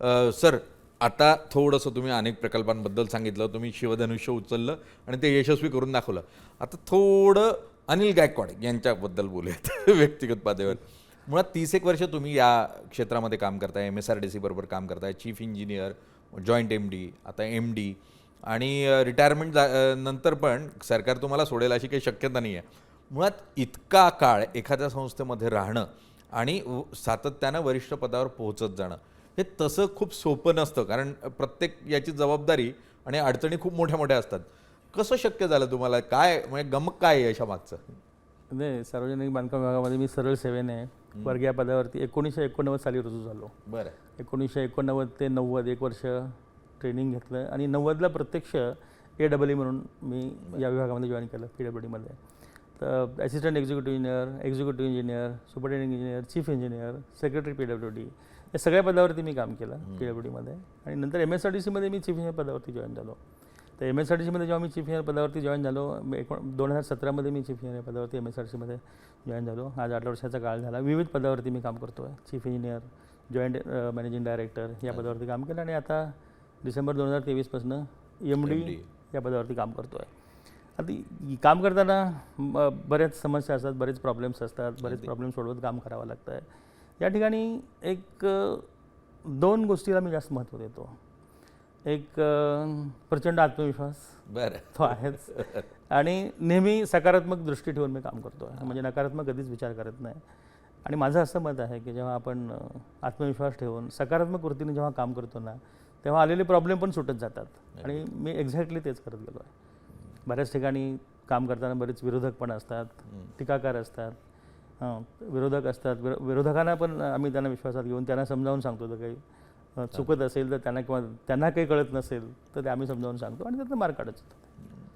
Sir आता थोडंसं तुम्ही अनेक प्रकल्पांबद्दल सांगितलं तुम्ही शिवधनुष्य उचललं आणि ते यशस्वी करून दाखवलं. आता थोडं अनिल गायकवाड यांच्याबद्दल बोलूयात व्यक्तिगत पातळीवर. मुळात तीस एक वर्ष तुम्ही या क्षेत्रामध्ये काम करताय M S R D C बरोबर काम करताय chief engineer joint M D आता एम डी आणि रिटायरमेंट नंतर पण सरकार तुम्हाला सोडेल अशी काही शक्यता नाही आहे मुळात इतका काळ एखाद्या संस्थेमध्ये राहणं आणि व- सातत्यानं वरिष्ठ पदावर पोहोचत जाणं हे तसं खूप सोपं नसतं कारण प्रत्येक याची जबाबदारी आणि अडचणी खूप मोठ्या मोठ्या असतात. कसं शक्य झालं तुम्हाला? काय म्हणजे गमक काय आहे याच्या मागचं नाही सार्वजनिक बांधकाम विभागामध्ये मी सरळ सेवेने वर्गीय पदावरती एकोणीसशे एकोणनव्वद साली रुजू झालो. बरं. एकोणीसशे एकोणनव्वद ते नव्वद एक वर्ष ट्रेनिंग घेतलं आणि नव्वदला प्रत्यक्ष ए डबल ई म्हणून मी या विभागामध्ये जॉईन केलं पी डब्ल्यू डीमध्ये तर assistant executive engineer executive engineer superintending engineer chief engineer secretary P W D या सगळ्या पदावरती मी काम केलं पी डब्ल्यू डीमध्ये आणि नंतर एम एस आर टी सीमध्ये मी चीफ इंजिनियर पदावरती जॉईन झालो. तर एम एस आर टी सीमध्ये जेव्हा मी चीफ इंजिनियर पदावरती जॉईन झालो एकोण दोन हजार सतरामध्ये मी चीफ इंजिनियर पदावरती एम एस आर सीमध्ये जॉईन झालो. आज आठ वर्षाचा काळ झाला. विविध पदावरती मी काम करतो आहे chief engineer joint managing director या पदावरती काम केलं. आणि आता डिसेंबर दोन हजार तेवीसपासून एम डी. या पदावरती काम करतो आहे आता काम करताना बऱ्याच समस्या असतात बरेच प्रॉब्लेम्स असतात बरेच प्रॉब्लेम सोडवत काम करावं लागतं आहे या ठिकाणी एक दोन गोष्टीला मी जास्त महत्त्व देतो. एक प्रचंड आत्मविश्वास बरं. तो आहेच. आणि नेहमी सकारात्मक दृष्टी ठेवून मी काम करतो आहे म्हणजे नकारात्मक कधीच विचार करत नाही. आणि माझं असं मत आहे की जेव्हा आपण आत्मविश्वास ठेवून सकारात्मक वृत्तीने जेव्हा काम करतो ना तेव्हा आलेले प्रॉब्लेम पण सुटत जातात. आणि मी एक्झॅक्टली तेच करत गेलो आहे बऱ्याच ठिकाणी काम करताना बरेच विरोधक पण असतात टीकाकार असतात. विरोधक असतात. विरो विरोधकांना पण आम्ही त्यांना विश्वासात घेऊन त्यांना समजावून सांगतो तर काही चुकत असेल तर त्यांना किंवा त्यांना काही कळत नसेल तर ते आम्ही समजावून सांगतो आणि त्यातनं मार्ग काढत जातो